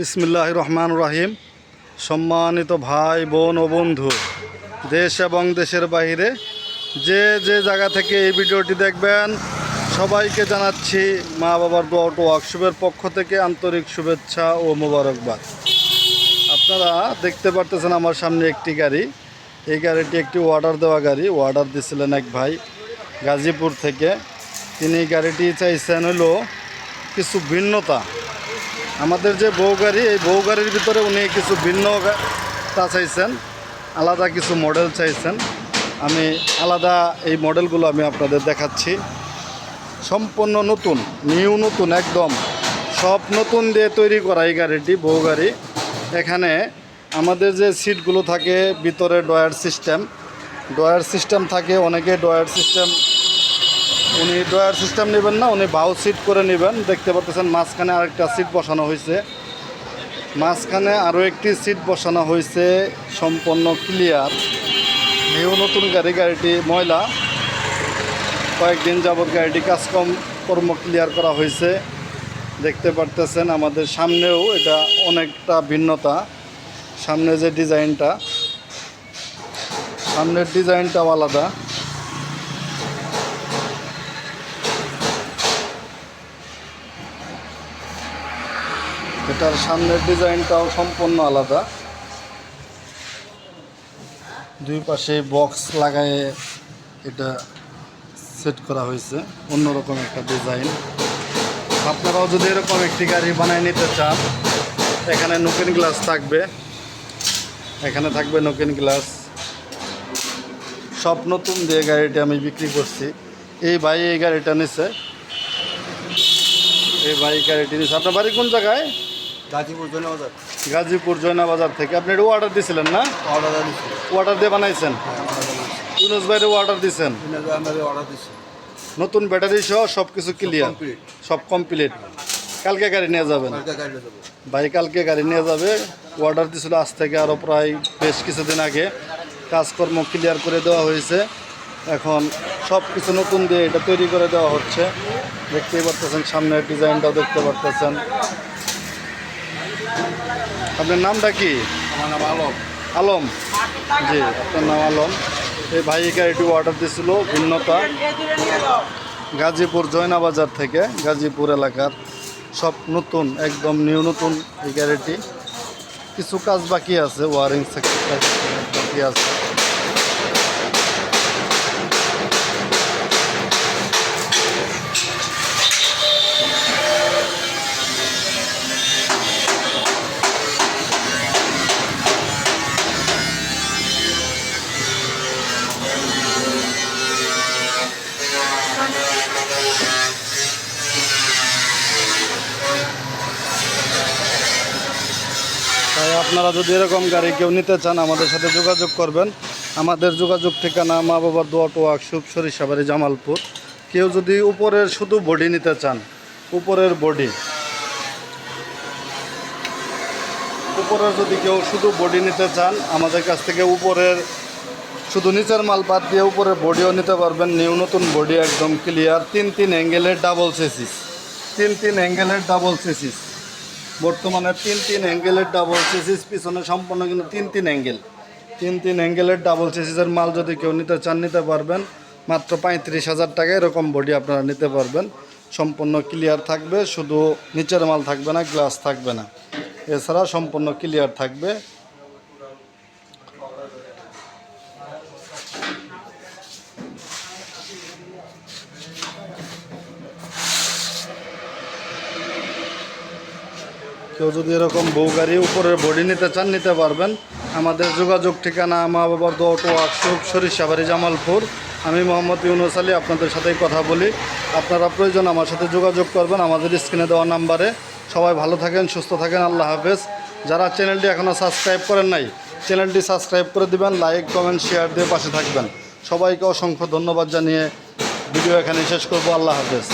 বিসমিল্লাহ রহমান রাহিম সম্মানিত ভাই, বোন ও বন্ধু, দেশ এবং দেশের বাইরে যে যে জায়গা থেকে এই ভিডিওটি দেখবেন, সবাইকে জানাচ্ছি মা বাবার দোয়া ওয়ার্কশপের পক্ষ থেকে আন্তরিক শুভেচ্ছা ও মোবারকবাদ। আপনারা দেখতে পারতেছেন আমার সামনে একটি গাড়ি। এই গাড়িটি একটি অর্ডার দেওয়া গাড়ি। অর্ডার দিয়েছিলেন এক ভাই গাজীপুর থেকে। তিনি গাড়িটি চাইছেন হলো কিছু ভিন্নতা আমাদের যে বউ গাড়ি, এই বউ গাড়ির ভিতরে উনি কিছু ভিন্ন তা চাইছেন, আলাদা কিছু মডেল চাইছেন। আমি আলাদা এই মডেলগুলো আমি আপনাদের দেখাচ্ছি। সম্পূর্ণ নতুন নিউ নতুন একদম। সব নতুন দিয়ে তৈরি করা এই গাড়িটি, বউ গাড়ি। এখানে আমাদের যে সিটগুলো থাকে, ভিতরে ডয়ার সিস্টেম ডয়ার সিস্টেম থাকে, অনেকে ডয়ার সিস্টেম উনি ডয়ার সিস্টেম নেবেন না, উনি বাউ সিট করে নেবেন। দেখতে পাচ্ছেন মাঝখানে আরেকটা সিট বসানো হয়েছে। মাঝখানে আরও একটি সিট বসানো হয়েছে সম্পন্ন ক্লিয়ার। নিউ নতুন গাড়ি, গাড়িটি ময়লা। কয়েকদিন যাবৎ গাড়িটি কাজকম কর্ম ক্লিয়ার করা হয়েছে। দেখতে পারতেছেন আমাদের সামনেও এটা অনেকটা ভিন্নতা। সামনে যে ডিজাইনটা, সামনের ডিজাইনটাও আলাদা। এটার সামনের ডিজাইনটাও সম্পূর্ণ আলাদা। দুই পাশে বক্স লাগায়ে এটা সেট করা হয়েছে, অন্যরকম একটা ডিজাইন। আপনারাও যদি এরকম একটি গাড়ি বানিয়ে নিতে চান, এখানে নকিন গ্লাস থাকবে। এখানে থাকবে নকিন গ্লাস। সব নতুন দিয়ে গাড়িটা আমি বিক্রি করছি। এই ভাই এই গাড়িটা নিছে। এই ভাই গাড়িটি নিছে। আপনার বাড়ি কোন জায়গায়? গাজীপুর জনবাজার গাজীপুর জয়নাবাজার থেকে। আপনি এটা অর্ডার দিয়েছিলেন না? অর্ডার অর্ডার দিয়ে বানাইছেন? হ্যাঁ ইউনুস ভাইরে অর্ডার দিয়েছেন অর্ডার নতুন ব্যাটারি সহ সব কিছু ক্লিয়ার সব কমপ্লিট কালকে গাড়ি নিয়ে যাবেন? ভাই কালকে গাড়ি নিয়ে যাবে। অর্ডার দিয়েছিল আজ থেকে আরও প্রায় বেশ কিছুদিন আগে। কাজকর্ম ক্লিয়ার করে দেওয়া হয়েছে। এখন সব কিছু নতুন দিয়ে এটা তৈরি করে দেওয়া হচ্ছে। দেখতেই পারতেছেন সামনের ডিজাইনটাও দেখতে পারতেছেন। আপনার নামটা কি? আমার নাম আলম। আলম। জি আপনার নাম আলম। এই ভাই একটু গাড়িটি অর্ডার দিয়েছিল ভিন্নতা। গাজীপুর জয়নাবাজার থেকে গাজীপুর এলাকার সব নতুন একদম নিউ নতুন এই গাড়িটি। কিছু কাজ বাকি আছে ওয়ারিং সেক্টর বাকি আছে। আপনারা যদি এরকম গাড়ি কেউ নিতে চান, আমাদের সাথে যোগাযোগ করবেন। আমাদের যোগাযোগ ঠিকানা মা বাবার দোয়াট ওয়ার্কশপ সরিষাবাড়ি জামালপুর। কেউ যদি উপরের শুধু বডি নিতে চান, উপরের বডি। উপরের যদি কেউ শুধু বডি নিতে চান, আমাদের কাছ থেকে উপরের শুধু নিচের মাল বাদ দিয়ে উপরের বডিও নিতে পারবেন। নিউ নতুন বডি একদম ক্লিয়ার তিন তিন অ্যাঙ্গেলের ডাবল সেসিস তিন তিন অ্যাঙ্গেলের ডাবল সেসিস বর্তমানে তিন তিন অ্যাঙ্গেলের ডাবল চেসিস পিছনে সম্পূর্ণ কিন্তু তিন তিন অ্যাঙ্গেল। তিন তিন অ্যাঙ্গেলের ডাবল চেসিসের মাল যদি কেউ নিতে চান, নিতে পারবেন। মাত্র পঁয়ত্রিশ হাজার টাকা এরকম বডি আপনারা নিতে পারবেন। সম্পূর্ণ ক্লিয়ার থাকবে, শুধু নিচের মাল থাকবে না গ্লাস থাকবে না। এছাড়া সম্পূর্ণ ক্লিয়ার থাকবে। কেউ যদি এরকম বউ গাড়ি উপরের বডি নিতে চান, নিতে পারবেন। আমাদের যোগাযোগ ঠিকানা মা বাবার দোয়াট ওয়ার্কশপ সরিষাবাড়ি জামালপুর। আমি মোহাম্মদ ইউনুস আলী, আপনাদের সাথেই কথা বলি। আপনারা প্রয়োজন আমার সাথে যোগাযোগ করবেন আমাদের স্ক্রিনে দেওয়া নাম্বারে। সবাই ভালো থাকেন, সুস্থ থাকেন, আল্লাহ হাফেজ। যারা চ্যানেলটি এখনও সাবস্ক্রাইব করেন নাই, চ্যানেলটি সাবস্ক্রাইব করে দিবেন, লাইক, কমেন্ট শেয়ার দিয়ে পাশে থাকবেন। সবাইকে অসংখ্য ধন্যবাদ জানিয়ে ভিডিও এখানে শেষ করব, আল্লাহ হাফেজ।